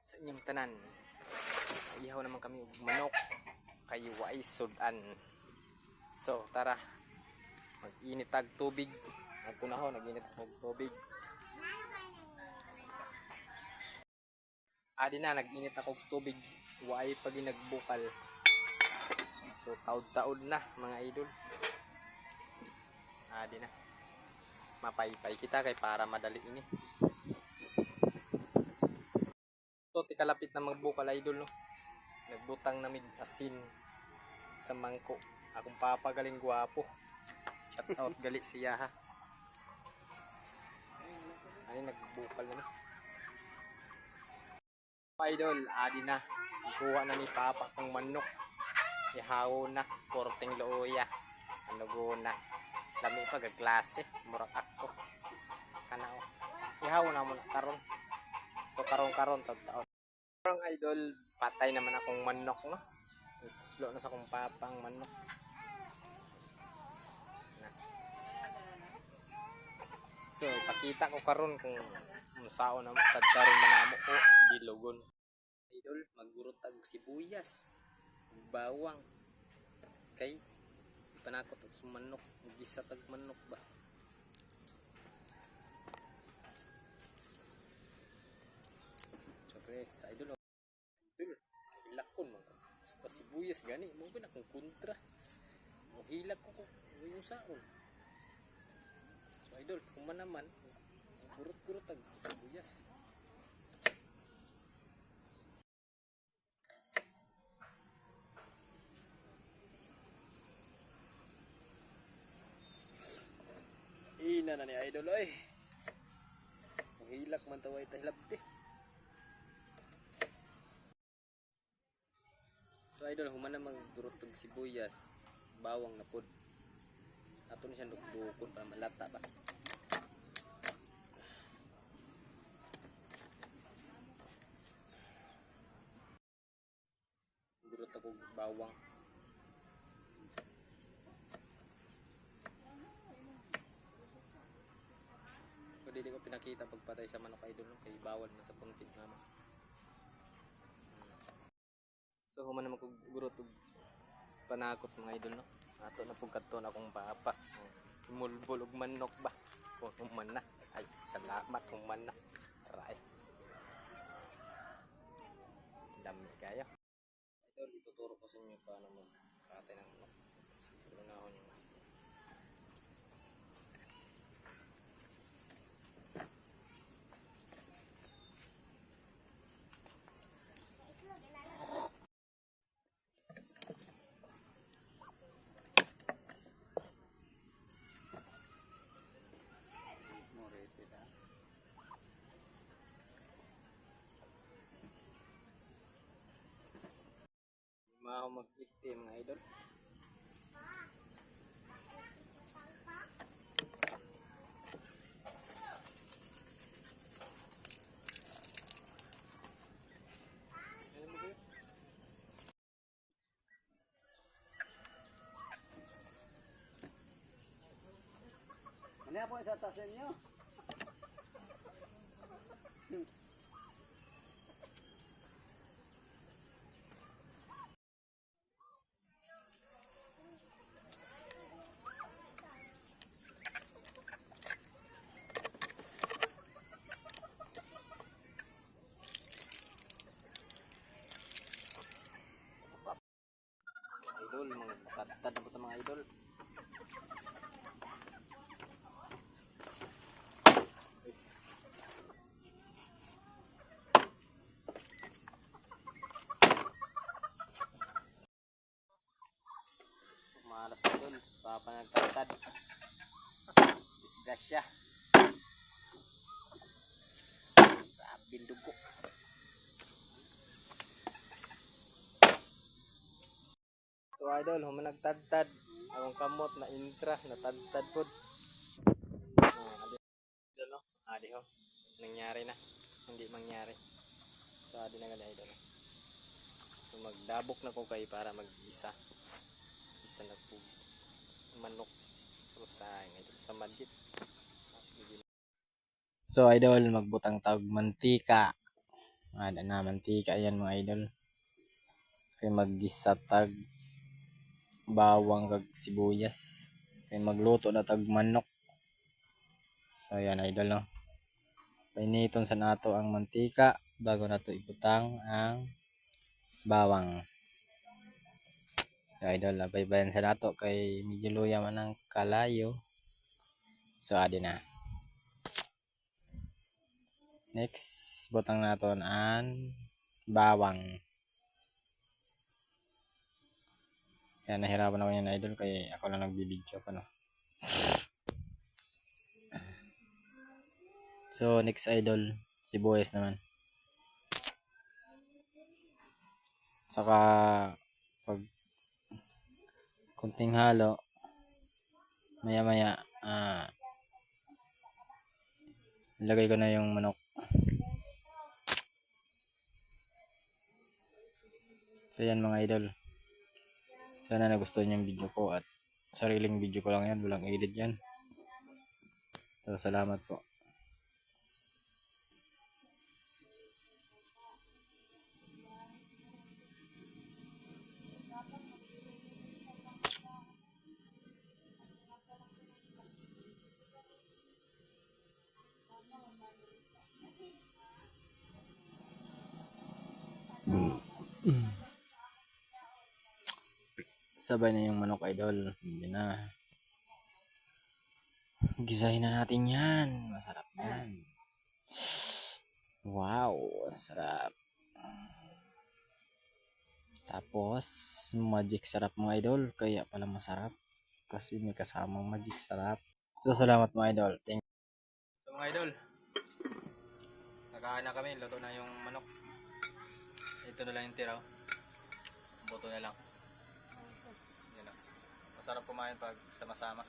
sa inyong tanan. Ihaw naman kami og manok kay wais sudan. So, tara. Mag-init tubig. Nagkunahon, nag-init tubig. Adi na, nag-init ako tubig. Waay pag nagbukal. So, taod-taod na, mga idol. Adi na. Mapaypay kita kay para madali ini. So, tikalapit na magbukal idol, no? Nagbutang na mig asin sa mangko. Akong papa galing. Shout out gali siya ha. Ani nagbukal na no. Idol, adi na. Kuha na ni papa kang manok. Ihaw na, korteng looya. Ano na. Lami pa klase, murag ako. Kanao. Ihaw na mo karon. So karon-karon tag taon. Parang idol, patay naman akong manok, no? Slow na sa akong papang manok. Na. So, ipakita ko karon kung saan na tadkaron manamo ko gilogon. Idol, magurutag sibuyas, bawang, kay panakot og sumanok, gisa tag manok ba. Siyempre, sa idol, oh. Basta sibuyas gani, mo ba akong kontra. Mo hilag ko ko, yung saon. So idol, kung man naman, gurot-gurot ang sibuyas. Ina na ni idol oy. Hilak man taway tahilabti. So idol, human na magdurot sibuyas, bawang na pod. Ato ni siya dukdukon para malata ba. Durot ako bawang. So dili ko pinakita pagpatay sa manok idol kay bawal na sa content naman. So human naman kog gurot og panakot mga idol no. Ato na pug kadto na akong papa. Mulbol og manok ba. Kung human na. Ay salamat human na. Aray. Dami kaya. Idol ituturo ko sa inyo paano magkatay ng manok. Siguro na ako yung Mga mag-victim mga idol. Ano po sa tasin nyo? Idol, mga makatad na po mga idol. Malas idol, papa nagtatad. Disgrasya. Sabing dugo. So idol, human nagtadtad. Awang kamot na intra, natadtad pod. Ah. Idol no? Adi ho. Nangyari na. Hindi mangyari. So adi na gali idol. So magdabok na ko kay para mag-isa. Isa na po. Manok. Sa idol sa madgit. So idol, magbutang tawag mantika. Ada na mantika yan mga idol. Kay maggisa tag bawang kag sibuyas. Kay magluto na tag manok. So yan idol no. Painiton sa nato ang mantika bago nato ibutang ang bawang. So idol, baybayan sa nato kay medyo luya man ang kalayo. So adi na. Next, butang naton ang bawang. Kaya nahirapan ako yan idol kaya ako lang nagbibideo pa no. So next idol, sibuyas naman. Saka pag kunting halo, maya maya, ah, ilagay ko na yung manok. So yan mga idol. Sana nagustuhan niyo yung video ko at sariling video ko lang yan, walang edit yan. So salamat po. Sabay na yung manok idol. Hindi na. Gisahin na natin yan. Masarap yan. Wow, sarap. Tapos, magic sarap mga idol. Kaya pala masarap. Kasi may kasamang magic sarap. So, salamat mga idol. Thank So, mga idol. Nakain na kami. Luto na yung manok. Ito na lang yung tira. Buto na lang. Masarap kumain pag sama-sama.